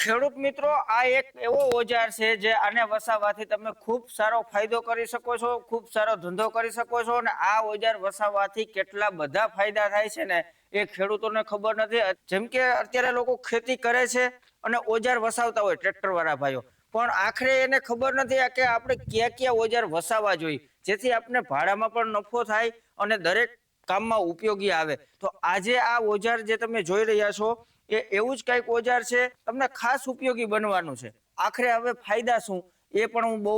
ખેડૂત મિત્રો, આ એક એવો ઓજાર છે જે આને વસાવવાથી તમે ખૂબ સારો ફાયદો કરી શકો છો, ખૂબ સારો ધંધો કરી શકો છો અને આ ઓજાર વસાવવાથી કેટલા બધા ફાયદા થાય છે ને એ ખેડૂતોને ખબર નથી. જેમ કે અત્યારે લોકો ખેતી કરે છે અને ઓજાર વસાવતા હોય ટ્રેક્ટર વાળા ભાઈઓ. પણ આખરે એને ખબર નથી કે આપણે કયા કયા ઓજાર વસાવવા જોઈએ. જેથી આપણે ભાડામાં પણ નફો થાય અને દરેક કામમાં ઉપયોગી આવે. તો આજે આ ઓજાર જે તમે જોઈ રહ્યા છો એ એવું જ કંઈક ઓજાર છે, તમને ખાસ ઉપયોગી બનવાનું છે. આખરે હવે ફાયદા શું? એ પણ હું બહુ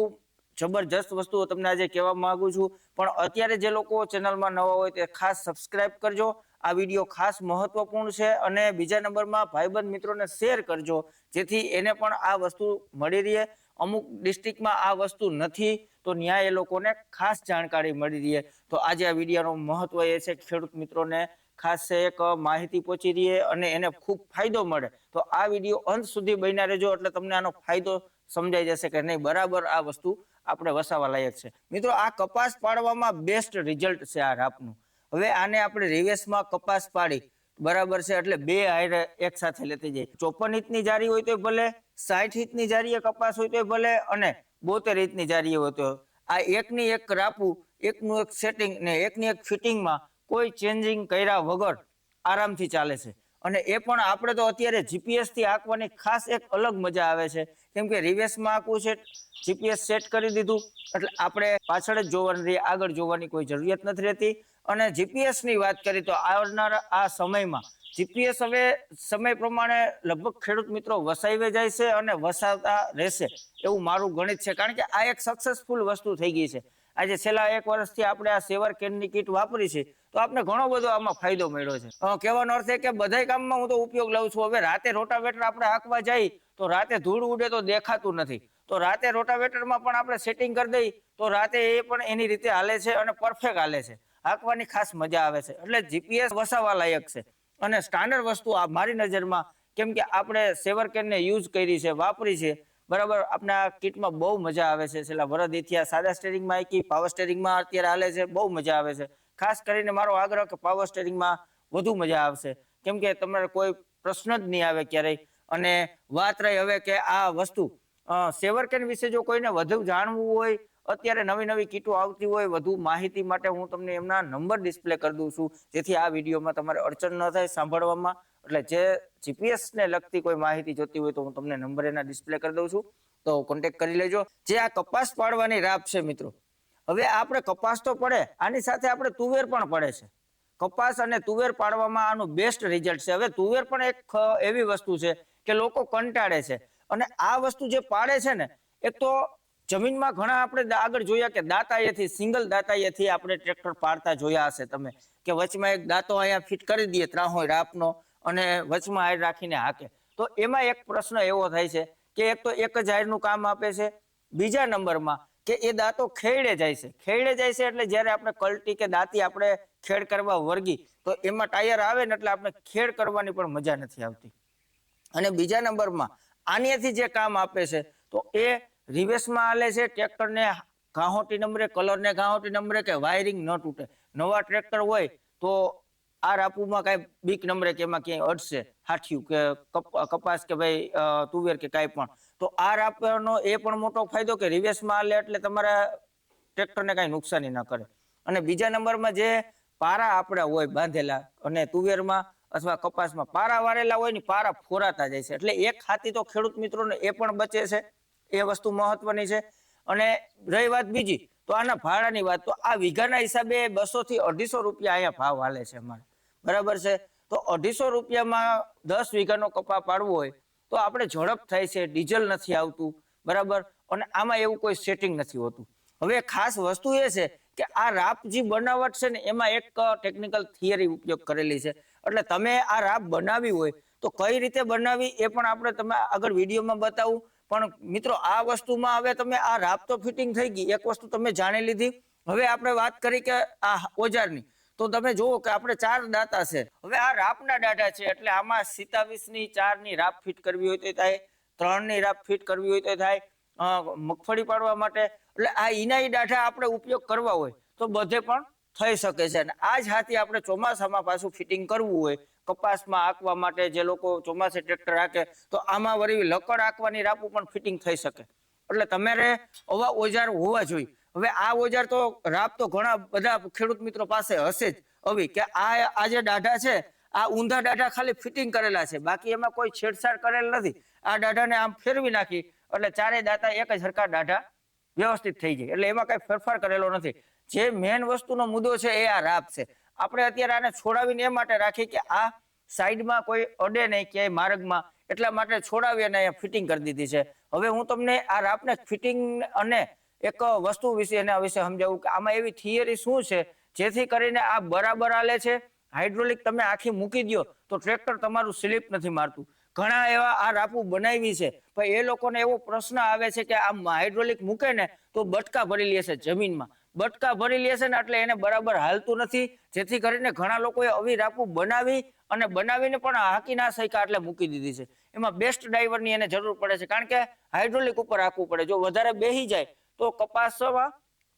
જબરજસ્ત વસ્તુઓ તમને આજે કહેવા માંગુ છું. પણ અત્યારે જે લોકો ચેનલમાં નવા હોય તે ખાસ સબસ્ક્રાઇબ કરજો. આ વીડિયો ખાસ મહત્વપૂર્ણ છે અને બીજા નંબરમાં ભાઈબંધ મિત્રોને શેર કરજો, જેથી એને પણ આ વસ્તુ મળી રહે. અમુક ડિસ્ટ્રિક્ટમાં આ વસ્તુ નથી, તો ન્યાય એ લોકોને ખાસ જાણકારી મળી રહે. તો આજે આ વિડીયોનું મહત્વ એ છે કે ખેડૂત મિત્રોને ખાસ એક માહિતી પહોંચી રહે અને એને ખૂબ ફાયદો મળે. તો આ વીડિયો અંત સુધી બન્યા રહેજો એટલે તમને આનો ફાયદો સમજાઈ જશે કે નહીં. બરાબર આ વસ્તુ આપણે વસાવા લાયક છે. મિત્રો, આ કપાસ પાડવામાં બેસ્ટ રિઝલ્ટ છે આ રાપનું. હવે આને આપણે રિવેસમાં કપાસ પાડી. બરાબર છે, એટલે બે હાયરે એક સાથે લેતી જાય ચોપન ઇંચની જારી હોય તો ભલે, સાઠ ઇંચની જારીએ કપાસ હોય તો ભલે અને બોતેર ઇંચની જારીએ હોય તો. આ એકની એક રાપું, એકનું એક સેટિંગ ને એકની એક ફિટિંગમાં કોઈ ચેન્જિંગ કર્યા વગર આરામથી ચાલે છે. અને એ પણ આપણે તો અત્યારે જીપીએસથી આંકવાની ખાસ એક અલગ મજા આવે છે. કેમ કે રિવેસમાં આંકવું છે જીપીએસ સેટ કરી દીધું. એટલે આપણે પાછળ જ જોવાની રહી, આગળ જોવાની કોઈ જરૂરિયાત નથી રહેતી. અને જીપીએસની વાત કરી તો આવનારા આ સમયમાં જીપીએસ હવે સમય પ્રમાણે લગભગ ખેડૂત મિત્રો વસાવી જાય છે અને વસાવતા રહેશે એવું મારું ગણિત છે. કારણ કે આ એક સક્સેસફુલ વસ્તુ થઈ ગઈ છે. આજે છેલ્લા એક વર્ષથી આપણે આ સેવર કેનની કીટ વાપરી છે, તો આપણે ઘણો બધો આમાં ફાયદો મળ્યો છે. કહેવાનો અર્થ એ કે બધાય કામમાં હું તો ઉપયોગ લઉં છું. હવે રાતે રોટાવેટર આપણે હાંકવા જઈ તો રાતે ધૂળ ઉડે તો દેખાતું નથી. તો રાતે રોટાવેટરમાં પણ આપણે સેટિંગ કરી દઈ, તો રાતે એ પણ એની રીતે હાલે છે અને પરફેક્ટ હાલે છે. હાંકવાની ખાસ મજા આવે છે. એટલે જીપીએસ વસાવા લાયક છે. અને સ્ટાન્ડર્ડ વસ્તુ આ મારી નજરમાં, કેમ કે આપણે સેવર કેનને યુઝ કરી છે, વાપરી છે બરાબર? આપણે આ કિટમાં બહુ મજા આવે છે. છેલ્લા વરદ ઇથિયા સાદા સ્ટેરિંગમાં આકી પાવર સ્ટેરિંગમાં અત્યારે હાલે છે. બહુ મજા આવે છે. ખાસ કરીને મારો આગ્રહ કે પાવર સ્ટેરિંગમાં વધુ મજા આવશે. કેમ કે તમારે કોઈ પ્રશ્ન જ નહીં આવે ક્યારેય. અને વાત રહી હવે કે આ વસ્તુ સેવર કેન વિશે જો કોઈને વધુ જાણવું હોય, અત્યારે નવી નવી કીટો આવતી હોય, વધુ માહિતી માટે હું તમને એમના નંબર ડિસ્પ્લે કરી દઉં છું. જેથી આ વિડીયોમાં તમારે અડચણ ન થાય સાંભળવામાં. એટલે જે જીપીએસ ને લગતી કોઈ માહિતી જોતી હોય તો હું તમને નંબર એના ડિસ્પ્લે કરી દઉં છું. તો કોન્ટેક્ટ કરી લેજો. જે આ કપાસ પાડવાની રાપ છે મિત્રો. હવે આપણે કપાસ તો પડે, આની સાથે આપણે તુવેર પણ પડે છે. કપાસ અને તુવેર પાડવામાં આનું બેસ્ટ રિઝલ્ટ છે. હવે તુવેર પણ એક એવી વસ્તુ છે કે લોકો કંટાળે છે. અને આ વસ્તુ જે પાડે છે ને એક તો જમીનમાં ઘણા આપણે આગળ જોયા કે દાતાયેથી સિંગલ દાતાયેથી આપણે ટ્રેક્ટર પાડતા જોયા હશે તમે. કે વચમાં એક દાંતો અહીંયા ફિટ કરી દઈએ, ત્રાહોય રાપનો. અને વચમાં હાર રાખીને હાકે. તો એમાં એક પ્રશ્ન એવો થાય છે કે એક તો એક જ હારનું કામ આપે છે, બીજા નંબરમાં કે એ દાંતો ખેડે જાય છે. ખેડે જાય છે એટલે જ્યારે આપણે કલટી કે દાંતી આપણે ખેડ કરવા વર્ગી, તો એમાં ટાયર આવે ને એટલે આપણે ખેડ કરવાની પણ મજા નથી આવતી. અને બીજા નંબરમાં આનેથી જે કામ આપે છે, તો એ રિવેસમાં હાલે છે, ટ્રેક્ટરને ઘાહોટી નંબરે, કલરને ઘાહોટી નંબરે કે વાયરિંગ ન તૂટે. નવા ટ્રેક્ટર હોય તો આ રાપુમાં કાંઈ બીક નંબરે કે એમાં ક્યાંય અડશે? હાઠિયું કે કપ- કપાસ કે ભાઈ તુવેર કે કાંઈ પણ? તો આ રાપનો એ પણ મોટો ફાયદો કે રિવેસમાં હાલે એટલે તમારા ટ્રેક્ટરને કાંઈ નુકસાની ન કરે. અને બીજા નંબરમાં જે પારા આપણા હોય બાંધેલા અને તુવેરમાં અથવા કપાસમાં, પારા વાળેલા હોય ને પારા ફોરાતા જાય છે. એટલે એક ખાતી તો ખેડૂત મિત્રોને એ પણ બચે છે. એ વસ્તુ મહત્વની છે. અને રહી વાત બીજી, તો આના ભાડાની વાત. તો આ વીઘાના હિસાબે બસો થી અઢીસો રૂપિયા અહીંયા ભાવ હાલે છે અમારે. બરાબર છે? તો અઢીસો રૂપિયામાં દસ વીઘાનો કપા પાડવો હોય, તો આપણે ઝડપ થાય છે, ડીઝલ નથી આવતું, બરાબર? અને આમાં એવું કોઈ સેટિંગ નથી હોતું. હવે ખાસ વસ્તુ એ છે કે આ રાપ જે બનાવટ છે ને, એમાં એક ટેકનિકલ થિયરી ઉપયોગ કરેલી છે. એટલે તમે આ રાપ બનાવી હોય, તો કઈ રીતે બનાવી એ પણ આપણે તમે આગળ વિડીયોમાં બતાવું. પણ મિત્રો, આ વસ્તુમાં હવે તમે આ રાપ તો ફિટિંગ થઈ ગઈ, એક વસ્તુ તમે જાણી લીધી. હવે આપણે વાત કરી કે આ ઓજારની. તો તમે જુઓ કે આપણે ચાર દાતા છે. હવે આ રાપના દાતા છે, એટલે આમાં સિતાવીસની ચારની રાપ ફિટ કરવી હોય તો થાય ત્રણની રાપ ફિટ કરવી હોય તો થાય મગફળી પાડવા માટે, એટલે આ ઈનાઈ દાઠા આપણે ઉપયોગ કરવા હોય તો બધે પણ થઈ શકે છે. અને આ જ હાથી આપણે ચોમાસામાં પાછું ફિટિંગ કરવું હોય, કપાસમાં આંકવા માટે જે લોકો ચોમાસે ટ્રેક્ટર આંકે, તો આમાં વળી લકડ આંકવાની રાપું પણ ફિટિંગ થઈ શકે. એટલે તમારે આવા ઓજાર હોવા જોઈએ. હવે આ ઓજાર તો રાપ તો ઘણા બધા ખેડૂત મિત્રો પાસે હશે જ. હવે કે આ આ જે દાઢા છે, આ ઊંધા દાઢા ખાલી ફિટિંગ કરેલા છે. બાકી એમાં કોઈ છેડછાડ કરેલ નથી. આ દાઢાને આમ ફેરવી નાખી. એટલે ચારેય દાતા એક જ સરખા દાઢા વ્યવસ્થિત થઈ જાય. એટલે એમાં કઈ ફેરફાર કરેલો નથી. જે મેન વસ્તુનો મુદ્દો છે એ આ રાપ છે. આપણે અત્યારે આને છોડાવીને એ માટે રાખી કે આ સાઈડમાં કોઈ અડે નહીં, ક્યાંય માર્ગમાં. એટલા માટે છોડાવી અને ફિટિંગ કરી દીધી છે. હવે હું તમને આ રાપને ફિટિંગ અને એક વસ્તુ વિશે એના વિશે સમજાવું કે આમાં એવી થિયરી શું છે? જેથી કરીને આ બરાબર આલે છે. હાઇડ્રોલિક તમે આખી મૂકી દો તો ટ્રેક્ટર તમારું સ્લીપ નથી મારતું. ઘણા એવા આ રાપુ બનાવી છે. પણ એ લોકોને એવો પ્રશ્ન આવે છે કે આમ હાઇડ્રોલિક મૂકે ને તો બટકા ભરી લે છે જમીનમાં. બટકા ભરી લે ને એટલે એને બરાબર હાલતું નથી. જેથી કરીને ઘણા લોકોએ આવી રાપુ બનાવી અને બનાવીને પણ હાકી ના શક્યા એટલે મૂકી દીધી છે. એમાં બેસ્ટ ડ્રાઈવરની એને જરૂર પડે છે. કારણ કે હાઇડ્રોલિક ઉપર રાખવું પડે. જો વધારે બેહી જાય તો કપાસમાં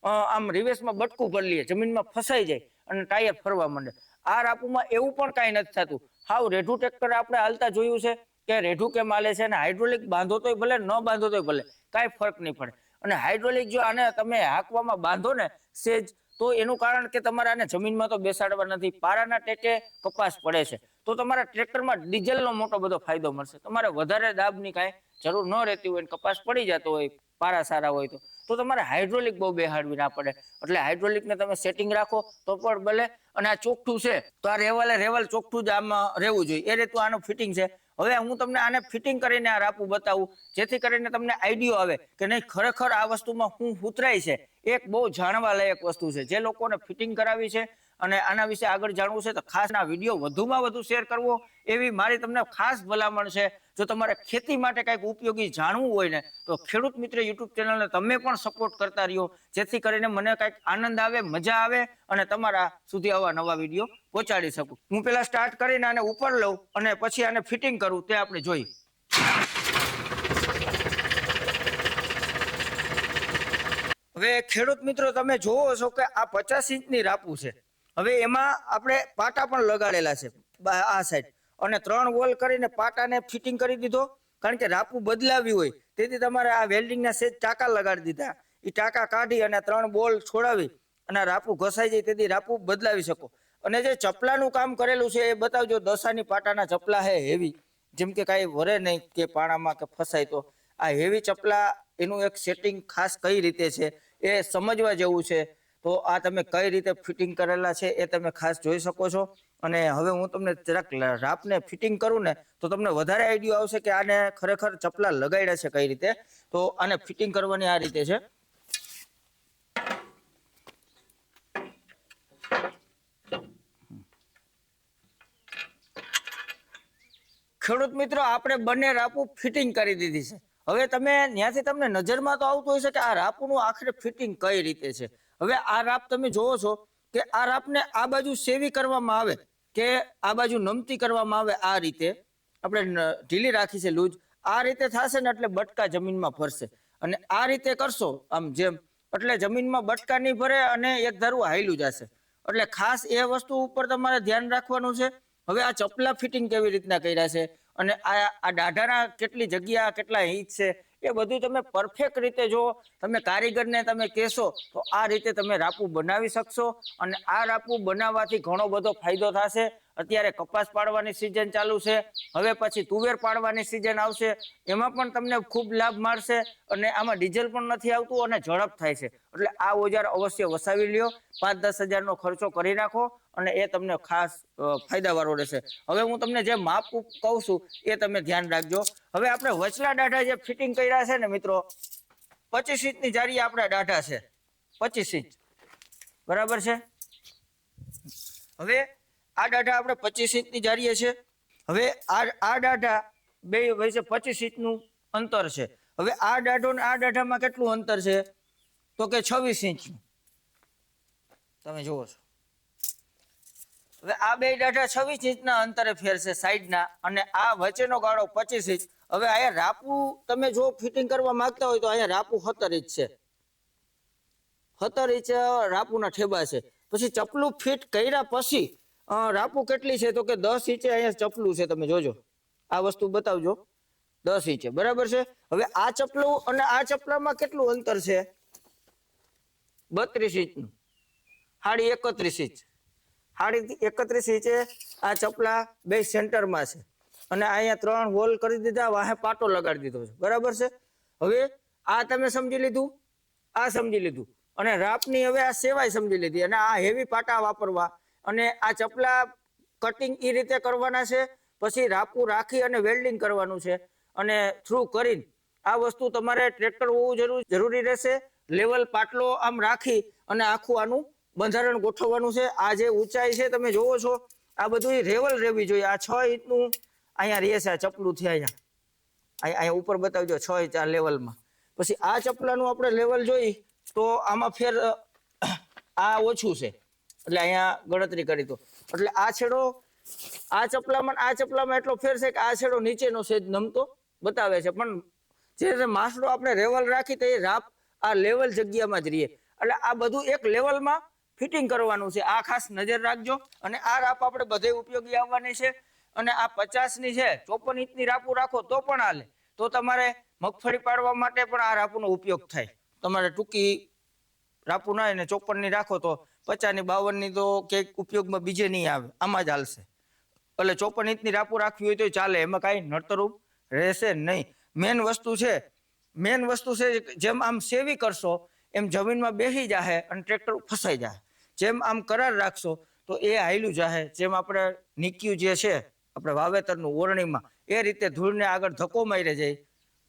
આમ રિવેસમાં બટકું ભરી લઈએ જમીનમાં ફસાઈ જાય અને ટાયર ફરવા માંડે. આ રાપુમાં એવું પણ કાંઈ નથી થતું. હાવ રેઢું ટ્રેક્ટર આપણે હાલતા જોયું છે કે રેઢું કેમ હાલે છે અને હાઇડ્રોલિક બાંધો તોય ભલે, ન બાંધો તોય ભલે, કાંઈ ફરક નહીં પડે. અને હાઇડ્રોલિક જો આને તમે હાંકવામાં બાંધો ને સેજ, તો એનું કારણ કે તમારે આને જમીનમાં તો બેસાડવા નથી. પારાના ટેકે કપાસ પડે છે. તો તમારા ટ્રેક્ટરમાં ડીઝલનો મોટો બધો ફાયદો મળશે. તમારે વધારે દાબની કાંઈ જરૂર ન રહેતી હોય કપાસ પડી જતો હોય. પારા સારા હોય તો. તો તમારે હાઇડ્રોલિક બહુ બેહાડવી ના પડે. એટલે હાઇડ્રોલિકને તમે સેટિંગ રાખો તો પણ ભલે. અને આ ચોખ્ઠું છે, તો આ રેવાલે રેવાલ ચોખ્ઠું જ આમાં રહેવું જોઈએ. એ રીતનું આનું ફિટિંગ છે. હવે હું તમને આને ફિટિંગ કરીને આ રાપું બતાવું. જેથી કરીને તમને આઈડિયો આવે કે નહીં, ખરેખર આ વસ્તુમાં હું ઉતરાય છે. એક બહુ જાણવા લાયક વસ્તુ છે. જે લોકોને ફિટિંગ કરાવી છે અને આના વિશે આગળ જાણવું છે તો ખાસ આ વીડિયો વધુમાં વધુ શેર કરવો, એવી મારી તમને ખાસ ભલામણ છે. જો તમારે ખેતી માટે કંઈક ઉપયોગી જાણવું હોય ને, તો ખેડૂત મિત્ર યુટ્યુબ ચેનલને તમે પણ સપોર્ટ કરતા રહ્યો. જેથી કરીને મને કંઈક આનંદ આવે, મજા આવે અને તમારા સુધી આવા નવા વીડિયો પહોંચાડી શકું. હું પેલા સ્ટાર્ટ કરીને આને ઉપર લઉં અને પછી આને ફિટિંગ કરું, તે આપણે જોઈ. હવે ખેડૂત મિત્રો, તમે જોવો છો કે આ પચાસ ઇંચની રાપુ છે. હવે એમાં આપણે પાટા પણ લગાડેલા છે આ સાઈડ અને ત્રણ વોલ કરીને પાટાને ફિટિંગ કરી દીધો. કારણ કે રાપુ બદલાવી હોય, તેથી તમારે આ વેલ્ડિંગના સેજ ટાંકા લગાડી દીધા. એ ટાંકા કાઢી અને ત્રણ બોલ છોડાવી અને રાપુ ઘસાઈ જાય, તેથી રાપુ બદલાવી શકો. અને જે ચપલાનું કામ કરેલું છે, એ બતાવજો દસાની પાટાના ચપલા હે હેવી જેમ કે કાંઈ વરે નહીં કે પાણામાં કે ફસાય તો. આ હેવી ચપલા એનું એક સેટિંગ ખાસ કઈ રીતે છે, એ સમજવા જેવું છે. તો આ તમે કઈ રીતે ફિટિંગ કરેલા છે એ તમે ખાસ જોઈ શકો છો. અને હવે હું તમને જરાક રાપને ફિટિંગ કરું ને, તો તમને વધારે આઈડિયો આવશે કે આને ખરેખર ચપલા લગાડ્યા છે કઈ રીતે. તો આને ફિટિંગ કરવાની આ રીતે છે. ખેડૂત મિત્રો, આપણે બંને રાપુ ફિટિંગ કરી દીધી છે. હવે તમે ત્યાંથી તમને નજરમાં તો આવતું હશે કે આ રાપુનું આખરે ફિટિંગ કઈ રીતે છે. હવે આ રાપ તમે જોવો છો કે આ રાપને આ બાજુ સેવી કરવામાં આવે કે આ બાજુ નમતી કરવામાં આવે આ રીતે? આપણે ઢીલી રાખી છે લૂજ. આ રીતે થશે ને એટલે બટકા જમીનમાં ફરશે અને આ રીતે કરશો, આમ જેમ, એટલે જમીનમાં બટકા નહીં ભરે અને એક ધારું હાયલું જશે. એટલે ખાસ એ વસ્તુ ઉપર તમારે ધ્યાન રાખવાનું છે. હવે આ ચપલા ફિટિંગ કેવી રીતના કર્યા છે? અને આ આ દાઢાના કેટલી જગ્યા, કેટલા ઇંચ છે? એ બધું તમે પરફેક્ટ રીતે જો તમે કારીગરને તમે કહેશો, તો આ રીતે તમે રાપુ બનાવી શકશો અને આ રાપુ બનાવવાથી ઘણો બધો ફાયદો થશે. અત્યારે કપાસ પાડવાની સિઝન ચાલુ છે, હવે પછી તુવેર પાડવાની સિઝન આવશે, એમાં પણ તમને ખૂબ લાભ મળશે અને આમાં ડીઝલ પણ નથી આવતું અને ઝડપ થાય છે. એટલે આ ઓજાર અવશ્ય વસાવી લ્યો, પાંચ દસ હજારનો ખર્ચો કરી નાખો અને એ તમને ખાસ ફાયદાવાળો રહેશે. હવે હું તમને જે માપ કહું છું, એ તમે ધ્યાન રાખજો. હવે આપણે વચલા દાઢા જે ફિટિંગ કર્યા છે ને મિત્રો, પચીસ ઇંચની જારી આપણા દાઢા છે. પચીસ ઇંચ. બરાબર છે? હવે આ દાઢા આપણે પચીસ ઇંચની જારીએ છે હવે આ આ દાઢા બે વચ્ચે પચીસ ઇંચનું અંતર છે. હવે આ દાઢો ને આ દાઢામાં કેટલું અંતર છે? તો કે છવ્વીસ ઇંચનું. તમે જુઓ છો. હવે આ બે ડાટા છવ્વીસ ઇંચના અંતરે ફેરશે સાઈડના અને આ વચ્ચેનો ગાળો પચીસ ઇંચ. હવે અહીંયા રાપુ તમે જો ફિટિંગ કરવા માંગતા હોય તો અહીંયા રાપુ સત્તર ઇંચ છે. સત્તર ઇંચ રાપુના ઠેબા છે. પછી ચપલું ફિટ કર્યા પછી રાપુ કેટલી છે તો કે દસ ઇંચે અહીંયા ચપલું છે તમે જોજો. આ વસ્તુ બતાવજો. દસ ઇંચે. બરાબર છે? હવે આ ચપલું અને આ ચપલામાં કેટલું અંતર છે? બત્રીસ ઇંચનું. સાડી એકત્રીસ ઇંચ. સાડી એકત્રીસ ઇંચે આ ચપલા બે સેન્ટરમાં છે. અને અહીંયા ત્રણ હોલ કરી દીધા, વાહે પાટો લગાડી દીધો છે. બરાબર છે? હવે આ તમે સમજી લીધું? આ સમજી લીધું. અને રાપની હવે આ સેવાય સમજી લીધી. અને આ હેવી પાટા વાપરવા. અને આ ચપલા કટિંગ એ રીતે કરવાના છે. પછી રાપુ રાખી અને વેલ્ડિંગ કરવાનું છે. અને થ્રુ કરીને આ વસ્તુ તમારે ટ્રેક્ટર હોવું જરૂર જરૂરી રહેશે. લેવલ પાટલો આમ રાખી અને આખું આનું બંધારણ ગોઠવવાનું છે. આ જે ઊંચાઈ છે, તમે જોવો છો, આ બધું રેવલ રહેવી જોઈએ. આ છ ઇંચનું અહીંયા રહેશે, આ ચપલું થી અહીંયા. અહીં અહીંયા ઉપર બતાવજો, છ ઇંચ આ લેવલમાં. પછી આ ચપલાનું આપણે લેવલ જોઈ, તો આમાં ફેર, આ ઓછું છે. એટલે અહીંયા ગણતરી કરી તો. એટલે આ છેડો, આ ચપલામાં આ ચપલામાં એટલો ફેર છે કે આ છેડો નીચેનો સેજ નમતો, બતાવે છે. પણ જે માસડો આપણે રેવલ રાખી, તો એ રાપ આ લેવલ જગ્યામાં જ રહીએ એટલે આ બધું એક લેવલમાં ફિટિંગ કરવાનું છે. આ ખાસ નજર રાખજો. અને આ રાપ આપણે બધે ઉપયોગી આવવાની છે. અને આ પચાસની છે, ચોપન ઇંચની રાપુ રાખો તો પણ હાલે. તો તમારે મગફળી પાડવા માટે પણ આ રાપુનો ઉપયોગ થાય. તમારે ટૂંકી રાપુ ના ને ચોપનની રાખો તો પચાસની બાવનની તો ક્યાંક ઉપયોગમાં બીજે નહીં આવે. આમાં જ હાલશે. એટલે ચોપન ઇંચની રાપુ રાખવી હોય તો ચાલે. એમાં કાંઈ નડતરૂપ રહેશે નહીં. મેન વસ્તુ છે, મેન વસ્તુ છે જેમ આમ સેવી કરશો એમ જમીનમાં બેસી જાહે અને ટ્રેક્ટર ફસાઈ જાય જેમ આમ કરાર રાખશો, તો એ હાયલું જાહે. જેમ આપણે નીક્યું જે છે, આપણે વાવેતરનું ઓરણીમાં, એ રીતે ધૂળને આગળ ધક્કો મારી જાય.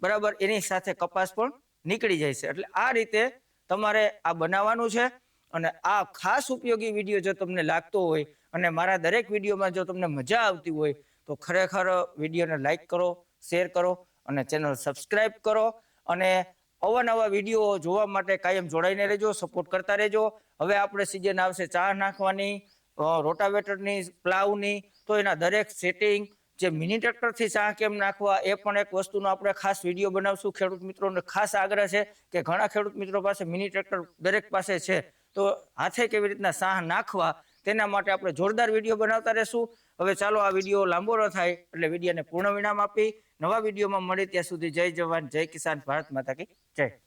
બરાબર? એની સાથે કપાસ પણ નીકળી જાય છે. એટલે આ રીતે તમારે આ બનાવવાનું છે અને આ ખાસ ઉપયોગી વીડિયો જો તમને લાગતો હોય અને મારા દરેક વિડીયોમાં જો તમને મજા આવતી હોય, તો ખરેખર વિડીયોને લાઈક કરો, શેર કરો અને ચેનલ સબસ્ક્રાઈબ કરો અને અવાનવા વીડિયો જોવા માટે કાયમ જોડાઈને રહેજો સપોર્ટ કરતા રહેજો. હવે આપણે સિઝન આવશે ચા નાખવાની રોટાવેટરની, પ્લાવની, તો એના દરેક સેટિંગ જે મિની ટ્રેક્ટરથી ચા કેમ નાખવા, એ પણ એક વસ્તુનો આપણે ખાસ વીડિયો બનાવશું. ખેડૂત મિત્રોને ખાસ આગ્રહ છે કે ઘણા ખેડૂત મિત્રો પાસે મિની ટ્રેક્ટર દરેક પાસે છે. તો હાથે કેવી રીતના સાહ નાખવા, તેના માટે આપણે જોરદાર વીડિયો બનાવતા રહેશું. હવે ચાલો આ વીડિયો લાંબો ન થાય, એટલે વિડીયોને પૂર્ણ વિરામ આપી. નવા વિડીયોમાં મળી ત્યાં સુધી જય જવાન, જય કિસાન ભારત માતા કી. જય